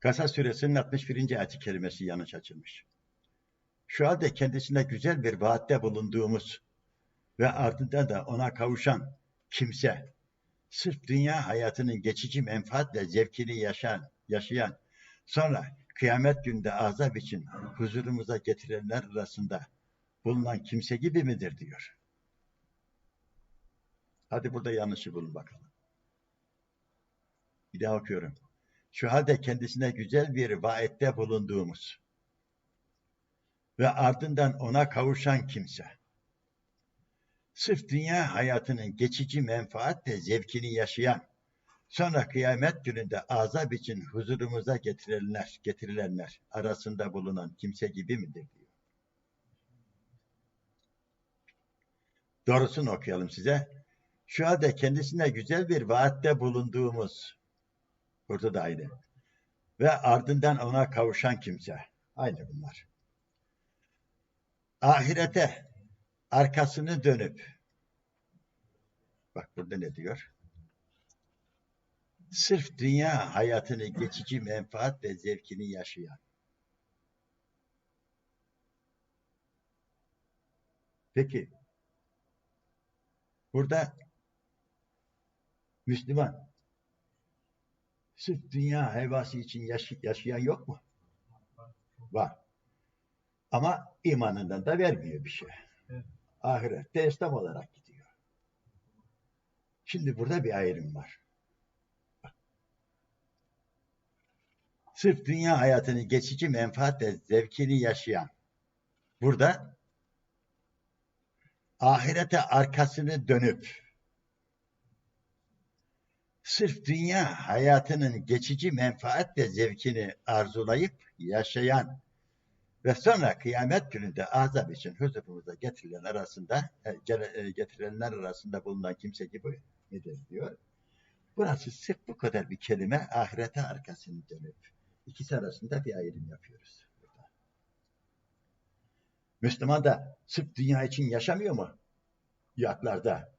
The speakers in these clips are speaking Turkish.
Kasas suresinin 61. ayet-i kerimesi yanlış açılmış. Şu halde kendisine güzel bir vaatte bulunduğumuz ve ardından da ona kavuşan kimse, sırf dünya hayatının geçici menfaat ve zevkini yaşayan, yaşayan, sonra kıyamet günde azap için huzurumuza getirenler arasında bulunan kimse gibi midir diyor. Hadi burada yanlışı bulun bakalım. Bir daha okuyorum. Şu halde kendisine güzel bir vaette bulunduğumuz ve ardından ona kavuşan kimse, sırf dünya hayatının geçici menfaat ve zevkini yaşayan, sonra kıyamet gününde azap için huzurumuza getirilenler, getirilenler arasında bulunan kimse gibi midir diyor. Doğrusunu okuyalım size. Şu halde kendisine güzel bir vaatte bulunduğumuz, burada da aynı, ve ardından ona kavuşan kimse, aynı bunlar. Ahirete arkasını dönüp, bak burada ne diyor? Sırf dünya hayatını geçici menfaat ve zevkini yaşayan, Peki, burada Müslüman sırf dünya hevası için yaş yaşayan yok mu? Var. Ama imanından da vermiyor bir şey. Evet. Ahirette İslam olarak gidiyor. Şimdi burada bir ayrım var. Sırf dünya hayatını geçici menfaat ve zevkini yaşayan burada ahirete arkasını dönüp sırf dünya hayatının geçici menfaat ve zevkini arzulayıp yaşayan ve sonra kıyamet gününde azap için huzurumuza getirilen arasında e, e, getirilenler arasında bulunan kimse gibi nedir diyor. Burası sırf bu kadar bir kelime ahirete arkasını dönüp ikisi arasında bir ayrım yapıyoruz. Müslüman da sırf dünya için yaşamıyor mu? Yatlarda,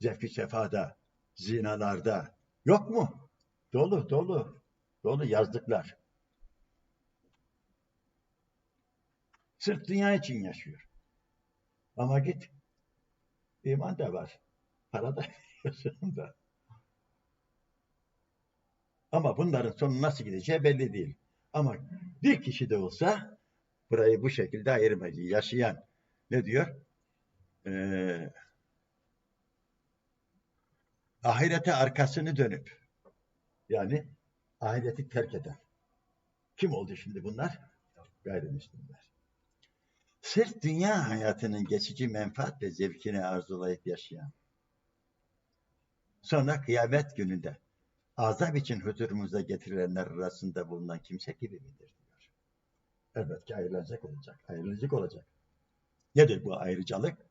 zevki sefada, zinalarda, Yok mu? Dolu, dolu. Dolu yazdıklar. Sırf dünya için yaşıyor. Ama git. İman da var. Para da da. Ama bunların sonu nasıl gideceği belli değil. Ama bir kişi de olsa burayı bu şekilde ayırmayı yaşayan ne diyor? Ee, ahirete arkasını dönüp yani ahireti terk eden. Kim oldu şimdi bunlar? Gayrimüslimler. Sırf dünya hayatının geçici menfaat ve zevkini arzulayıp yaşayan. Sonra kıyamet gününde azap için huzurumuza getirilenler arasında bulunan kimse gibi midir diyor. Elbette ayrılacak olacak. Ayrılacak olacak. Nedir bu ayrıcalık?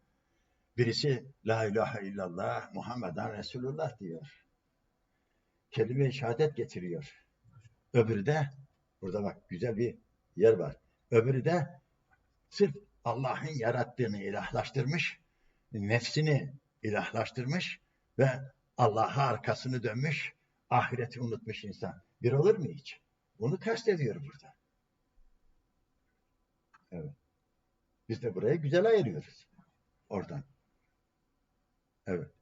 Birisi La ilahe illallah Muhammeden Resulullah diyor. Kelime-i şehadet getiriyor. Öbürü de burada bak güzel bir yer var. Öbürü de sırf Allah'ın yarattığını ilahlaştırmış, nefsini ilahlaştırmış ve Allah'a arkasını dönmüş, ahireti unutmuş insan. Bir olur mu hiç? Bunu kastediyor burada. Evet. Biz de burayı güzel ayırıyoruz. Oradan. Evet.